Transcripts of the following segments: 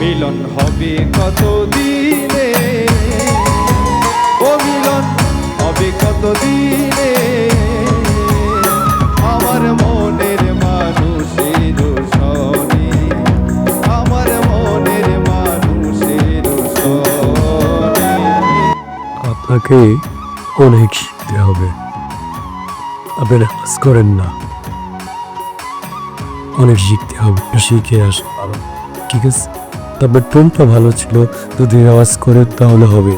মিলন হবে কত দিনে ও মিলন হবে কত দিনে আমার মনের মানুষের সনে আমার মনের মানুষের সনে আপনাকে অনেক শিখতে হবে। আপনি নামাজ করেন না। অনেক শিখতে হবে। শিখে আসা ভালো ঠিক আছে? তবে টোনটা ভালো ছিল। যদি রেওয়াজ করে তাহলে হবে।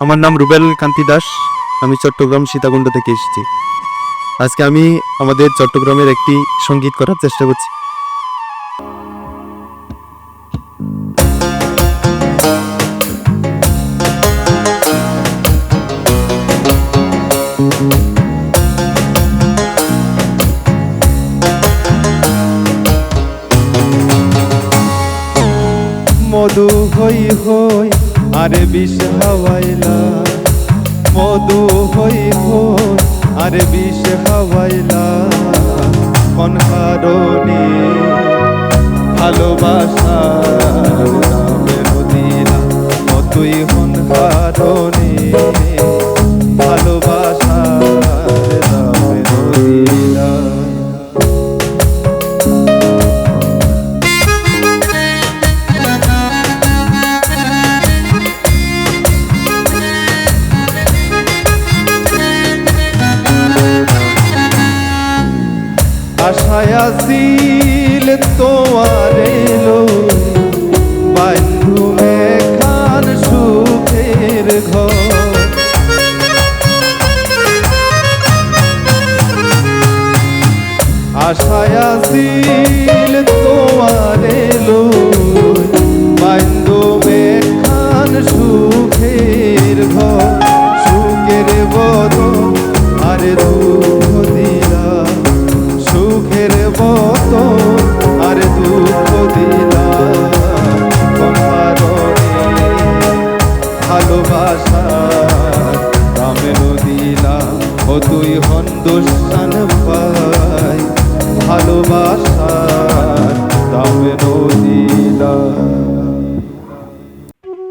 আমার নাম রুবেল কান্তি দাস। আমি চট্টগ্রাম সীতাকুণ্ড থেকে এসেছি। আজকে আমি আমাদের চট্টগ্রামের একটি সংগীত করার চেষ্টা করছি। মধু হই হই আরে বিষ হাওয়াইলা মধু হই হই আরে বিষ হাওয়াইলা কোন কারণে ভালোবাসা নদীলা মতুই ভালোবাসা আসিল তোমারে বান্ধুমে খান সুখের ঘর। আশায় আসিল তোমারে এলো ও তুই হন দুষ্টান পাই ভালোবাসা দামে দিলা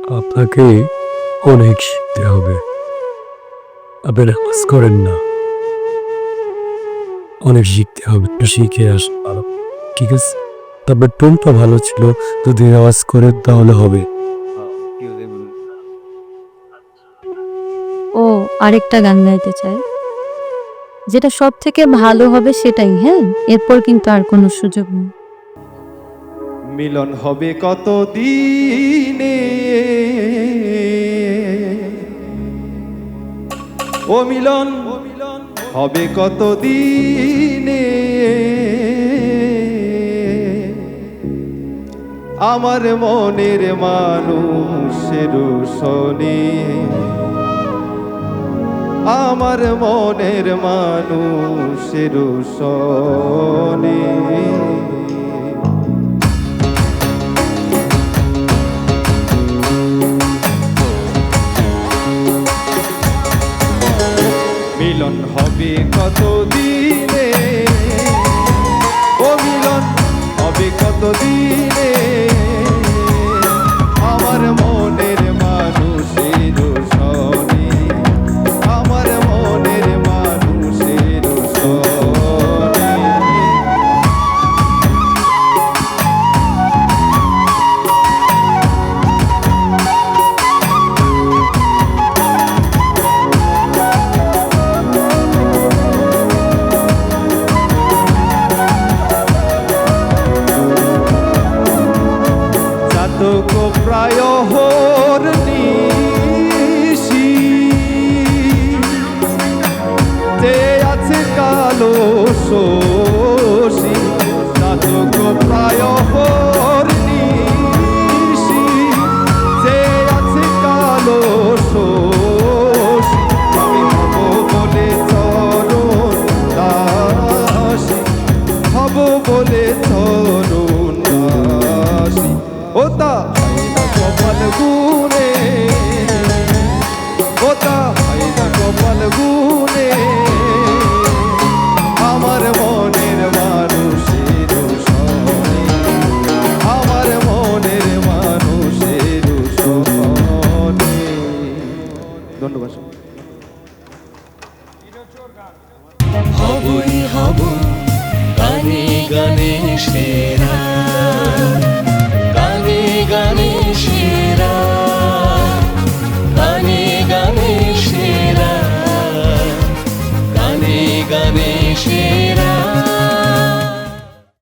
আপনাকে অনেক শিখতে হবে। আপনি নামাজ করেন না। অনেক শিখতে হবে। শিখে আস। ভালো। ঠিক আছে? তবে টোনটা ভালো ছিল। যদি নামাজ করে তাহলে হবে। ও আরেকটা গান গাইতে চায়। যেটা সব থেকে ভালো হবে সেটাই হ্যাঁ? এরপর কিন্তু আর কোনো সুযোগ নেই। মিলন হবে কত দিনে ও মিলন হবে কত দিনে আমার মনের মানুষের শনি আমার মনের মানুষের সনে মিলন হবে কত জাতক প্রায় নিশি। যে আছে কালো শোষী হবই হব গানে গানে সেরা।